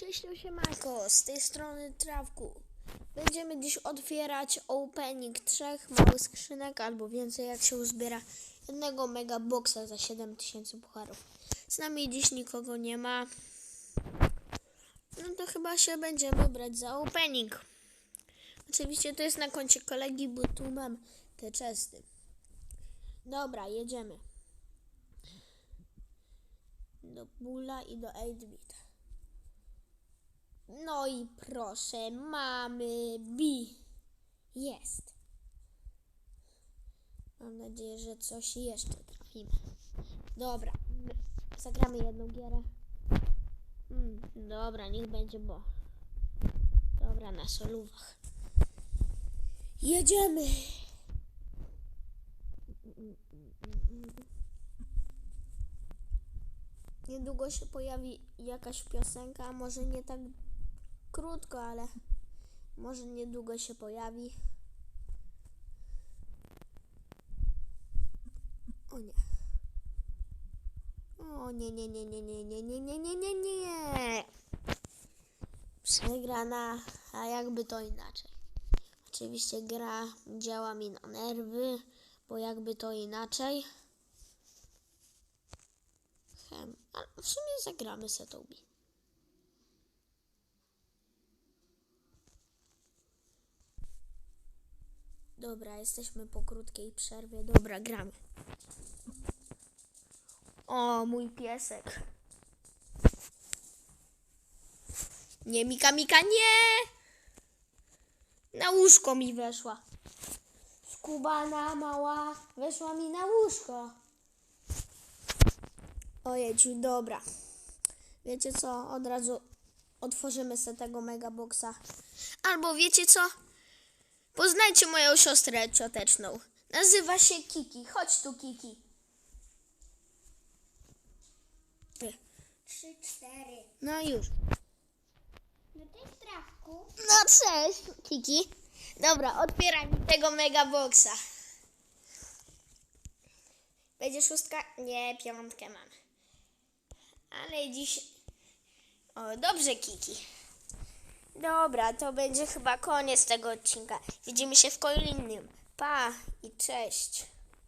Cześć Siemanko, z tej strony Trawku. Będziemy dziś otwierać opening trzech małych skrzynek albo więcej jak się uzbiera jednego mega boxa za 7000 pucharów. Z nami dziś nikogo nie ma. No to chyba się będziemy brać za opening. Oczywiście to jest na koncie kolegi, bo tu mam te czesty. Dobra, jedziemy. Do Bula i do 8-bit. No i proszę, mamy B. Jest. Mam nadzieję, że coś jeszcze trafimy. Dobra, zagramy jedną gierę. Mm, dobra, niech będzie bo. Dobra, na solówach. Jedziemy! Niedługo się pojawi jakaś piosenka, może nie tak krótko, ale może niedługo się pojawi. O nie. O nie, nie, nie, nie, nie, nie, nie, nie, nie, nie, nie. Przegrana, a jakby to inaczej. Oczywiście gra działa mi na nerwy, bo jakby to inaczej. Hem, ale w sumie zagramy Setobi. Dobra, jesteśmy po krótkiej przerwie. Dobra, gramy. O, mój piesek. Nie, Mika, Mika, nie! Na łóżko mi weszła. Skubana mała weszła mi na łóżko. Ojeciu, dobra. Wiecie co? Od razu otworzymy sobie tego megaboxa. Albo wiecie co? Poznajcie moją siostrę cioteczną. Nazywa się Kiki. Chodź tu, Kiki. Trzy, cztery. No już. No trawku. No cześć, Kiki. Dobra, otwieraj mi tego megaboxa. Będzie szóstka? Nie, piątkę mam. Ale dziś... O, dobrze, Kiki. Dobra, to będzie chyba koniec tego odcinka. Widzimy się w kolejnym. Pa i cześć.